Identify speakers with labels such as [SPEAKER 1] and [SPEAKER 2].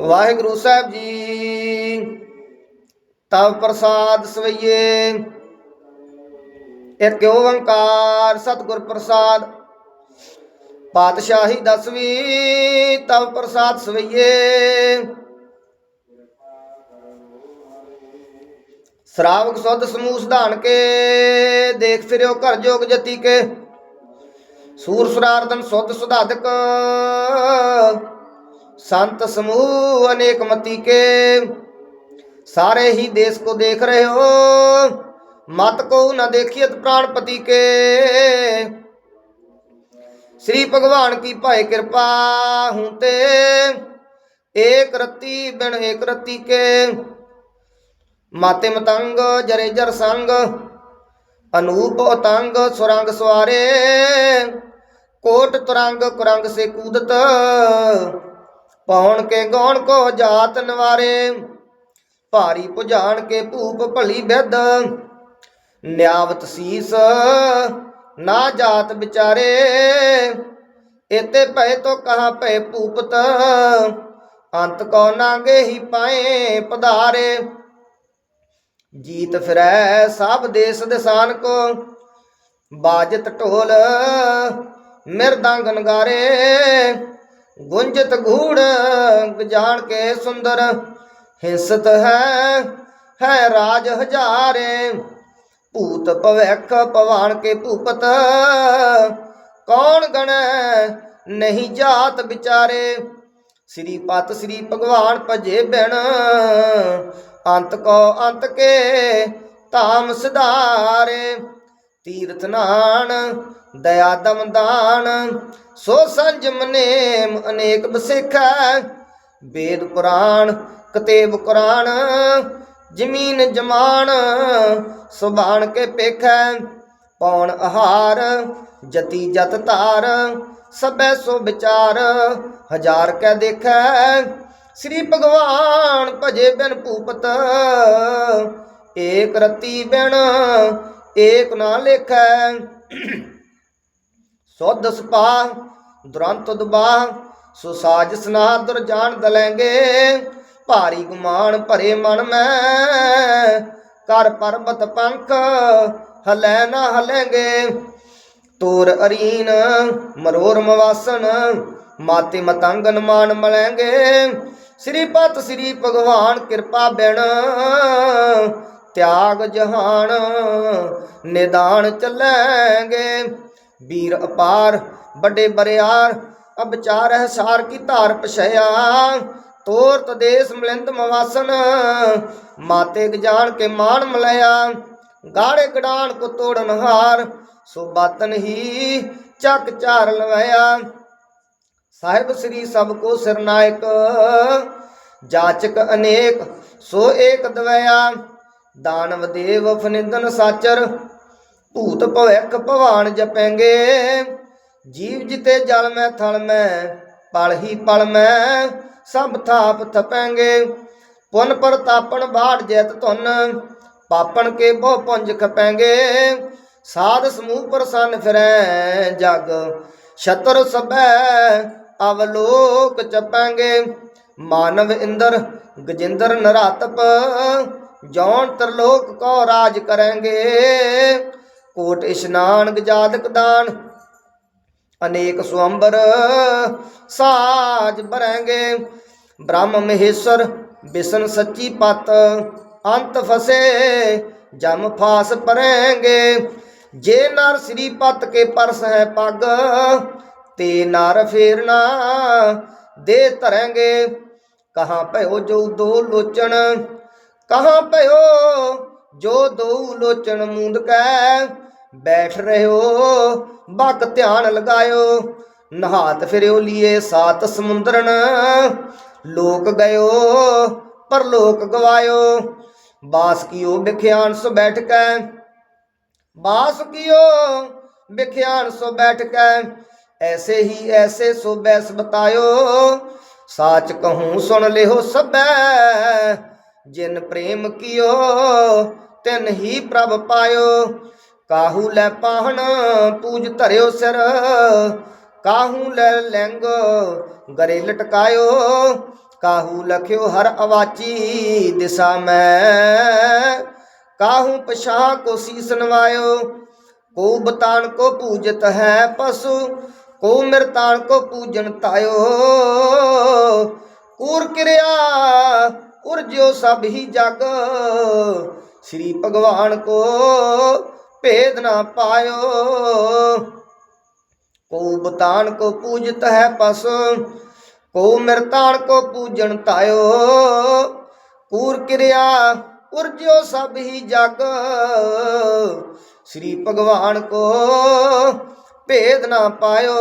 [SPEAKER 1] ਵਾਹਿਗੁਰੂ ਸਾਹਿਬ ਜੀ। ਤਵ ਪ੍ਰਸਾਦ ਸਵਈਏ। ਇੱਕ ਓੰਕਾਰ ਸਤਿਗੁਰ ਪ੍ਰਸਾਦ? ਪਾਤਸ਼ਾਹੀ ਦਸਵੀਂ, ਤਵ ਪ੍ਰਸਾਦ ਸਵਈਏ। ਸ਼ਰਾਵਕ ਸੁਧ ਸਮੂਹ ਸਧਾਨ ਕੇ, ਦੇਖ ਫਿਰਿਓ ਘਰ ਜੋਗ ਜਤੀ ਕੇ। ਸੂਰ ਸੁਰਾਰਦਨ ਸੁਧ ਸੁਧਾਦਕ। संत समूह अनेक मती के सारे ही देश को देख रहे हो मत को न देखियत प्राणपति के श्री भगवान की भाई कृपा हूं ते एक रति बिन एक रति के माते मतंग जरे जर संग अनूप उतंग सुरंग सवारे कोट तुरंग कुरंग से कूदत ਪੌਣ ਕੇ ਗੌਣ ਕੋ ਜਾਤ ਨਵਾਰੇ, ਭਾਰੀ ਪੁਜਾਨ ਕੇ ਭੂਪ ਭਲੀ ਬਿਦ ਨਿਆਵਤ ਸੀਸ ਨਾ ਜਾਤ ਵਿਚਾਰੇ, ਇਤੇ ਭੈ ਤੋ ਕਹਾ ਭੈ ਭੂਪਤ। ਅੰਤ ਕੋ ਨਾਗੇ ਹੀ ਪਾਏ ਪਧਾਰੇ। ਜੀਤ ਫਿਰੈ ਸਭ ਦੇਸ ਦਸਾਨ ਕੋ ਬਾਜਤ ਢੋਲ ਮਿਰਦੰਗ ਨਗਾਰੇ ਗੁੰਜਤ ਘੂੜ ਜਾਣ ਕੇ ਸੁੰਦਰ। ਹਿੰਸਤ ਹੈ ਹੈ ਰਾਜ ਹਜ਼ਾਰੇ। ਭੂਤ ਭਵੈਖ ਭਵਾਨ ਕੇ ਭੂਪਤ। ਕੌਣ ਗਣੈ ਨਹੀਂ ਜਾਤ ਵਿਚਾਰੇ। ਸ੍ਰੀ ਪਤ ਸ੍ਰੀ ਭਗਵਾਨ ਭਜੇ ਬਿਨ। ਅੰਤ ਕੋ ਅੰਤ ਕੇ ਧਾਮ ਸਿਧਾਰੇ। ਤੀਰਥ ਨਾਨ ਦਇਆ ਦਮਦਾਨ ਸੋ ਸੰਜਮ ਨੇਮ ਅਨੇਕ ਬਸੇਖਾ। ਵੇਦ ਪੁਰਾਣ, ਕਤੇਬ ਕੁਰਾਨ ਜ਼ਮੀਨ ਜਮਾਨ ਸੁਬਾਣ ਕੇ ਪੇਖੈ। ਪੌਣ ਆਹਾਰ, ਜਤੀ ਜਤ ਧਾਰ, ਸਭੈ ਸੋ ਵਿਚਾਰ, ਹਜ਼ਾਰ ਕੈ ਦੇਖੈ। ਸ੍ਰੀ ਭਗਵਾਨ ਭਜੇ ਬਿਨ ਭੂਪਤ, ਏਕ ਰਤੀ ਬਿਨ, ਏਕ ਨਾ ਲੇਖੈ। ਸੁਧ ਸੁਪਾ ਦੁਰੰਤ ਦੁਬਾਹ ਸੋ ਸਾਜ ਸਨਾ ਦੁਰ ਜਾਣ ਦਲੈਂਗੇ। ਭਾਰੀ ਗੁਮਾਨ ਭਰੇ ਮਨ ਮੈਂ ਕਰ ਪਰਬਤ ਪੰਖ ਹਲੈ ਨਾ ਹਲੈਂਗੇ। ਤੋਰ ਅਰੀਨ, ਮਰੋਰ ਮਵਾਸਨ ਮਾਤੇ ਮਤੰਗਨ ਮਾਨ ਮਲੈਂਗੇ। ਸ੍ਰੀ ਪਤ ਸ੍ਰੀ ਭਗਵਾਨ ਕਿਰਪਾ ਬਿਨ, ਤਿਆਗ ਜਹਾਨ ਨਿਦਾਨ ਚੱਲੈਂਗੇ। ਵੀਰ ਅਪਾਰ, ਵੱਡੇ ਬਰਿਆਰ, ਅਬਚਾਰ ਹੈ ਸਾਰ ਕੀ ਧਾਰ ਪਛਿਆ ਤੋਰ ਤਦੇਸ ਮਲਿੰਦ ਮਵਾਸਨ, ਮਾਤੇ ਗਜਾਨ ਕੇ ਮਾਨ ਮਲਿਆ ਗਾੜੇ ਗਡਾਨ ਕੋ ਤੋੜਨ ਹਾਰ ਸੋ ਬਾਤਨ ਹੀ ਚੱਕ ਚਾਰ ਲਵਾਇਆ। ਸਾਹਿਬ ਸ੍ਰੀ ਸਭ ਕੋ ਸਿਰਨਾਇਕ ਜਾਚਕ ਅਨੇਕ, ਸੋ ਏਕ ਦਵਿਆ ਦਾਨਵ ਦੇਵ ਫਨਿੰਦਨ ਸਾਚਰ ਭੂਤ ਭਵਿਖ ਭਵਾਨ ਜਪੈਂਗੇ। ਜੀਵ ਜਿਤੇ ਜਲ ਮੈਂ, ਥਲ ਮੈਂ, ਪਲ ਹੀ ਪਲ ਮੈਂ, ਸਭ ਥਾਪ ਥਪੈਂਗੇ। ਪੁਨ ਪ੍ਰਤਾਪਨ ਬਾੜ ਜੈਤ ਧੁਨ, ਪਾਪਣ ਕੇ ਬਹੁ ਪੁੰਜ ਖਪੈਂਗੇ। ਸਾਧ ਸਮੂਹ ਪ੍ਰਸੰਨ ਫਿਰੈ ਜਗ, ਛਤਰ ਸਭੈ ਅਵਲੋਕ ਚਪਾਂਗੇ। ਮਾਨਵ ਇੰਦਰ, ਗਜਿੰਦਰ ਨਰਾਤਪ, ਜੌਨ ਤਰਲੋਕ ਕੋ ਰਾਜ ਕਰਾਂਗੇ। ਕੋਟ ਇਸ਼ਨਾਨ ਗਜਾਦਕ ਦਾਨ। ਅਨੇਕ ਸੁਅੰਬਰ ਸਾਜ ਬਰਾਂਗੇ ਬ੍ਰਹਮ ਮਹੇਸ਼ਰ ਬਿਸ਼ਨ ਸੱਚੀ ਪਤ, ਅੰਤ ਫਸੇ, ਜਮ ਫਾਸ ਪਰਾਂਗੇ ਜੇ ਨਰ ਸ੍ਰੀ ਪਤ ਕੇ ਪਰਸ ਹੈ ਪੱਗ, ਤੇ ਨਰ ਫੇਰਨਾ ਦੇ ਧਰਾਂਗੇ। ਕਹਾਂ ਭਇਓ ਜੋ ਦੋ ਲੋਚਣ, ਕਹਾਂ ਭਇਓ ਜੋ ਦੋ ਲੋਚਣ, ਮੂੰਦ ਕੈ ਬੈਠ ਰਹਿਓ, ਬਕ ਧਿਆਨ ਲਗਾਇਓ, ਨਹਾਤ ਫਿਰਿਓ ਲੀਏ ਸਾਤ ਸਮੁੰਦਰਨ। ਲੋਕ ਗਇਓ ਪਰ ਲੋਕ ਗਵਾਇਓ, ਬਾਸ ਕੀਓ ਵਿਖਿਆਨ ਸੋ ਬੈਠ ਕੈ ਬਾਸ ਕੀਓ ਵਿਖਿਆਨ ਸੋ ਬੈਠ ਕੈ ਐਸੇ ਹੀ ਐਸੇ ਸੋ ਬੈਸ ਬਤਾਇਓ ਸਾਚ ਕਹੂੰ ਸੁਣ ਲਿਓ ਸਭੈ, ਜਿਨ ਪ੍ਰੇਮ ਕੀਓ, ਤਿਨ ਹੀ ਪ੍ਰਭ ਪਾਇਓ। ਕਾਹੂ ਲੈ ਪਾਹਣ ਪੂਜ ਧਰਿਓ ਸਿਰ, ਕਾਹੂ ਲੈ ਲੈਂਗ ਗਰੇ ਲਟਕਾਇਓ, ਕਾਹੂ ਲਖਿਓ ਹਰ ਅਵਾਚੀ ਦਿਸਾ ਮੈਂ। ਕਾਹੂ ਪਛਾਹ ਕੋ ਸੀਸ ਨਵਾਇਓ, ਕੋ ਬਤਾਨ ਕੋ ਪੂਜਤ ਹੈ ਪਸੂ, ਕੋ ਮਿਰਤਾਨ ਕੋ ਪੂਜਨ ਤਾਇਓ। ਕੂਰ ਕਿਰਿਆ ਉਰਜਿਓ ਸਭ ਹੀ ਜਗ, ਸ੍ਰੀ ਭਗਵਾਨ ਕੋ ਭੇਦ ਨਾ ਪਾਇਓ। ਕੋ ਬਤਾਨ ਕੋ ਪੂਜਤ ਹੈ ਪਸ, ਕੋ ਮਿਰਤਾਨ ਕੋ ਪੂਜਨ ਤਾਇਓ। ਕੂਰ ਕਿਰਿਆ ਉਰਜਿਓ ਸਭ ਹੀ ਜਗ। ਸ੍ਰੀ ਭਗਵਾਨ ਕੋ ਭੇਦ ਨਾ ਪਾਇਓ।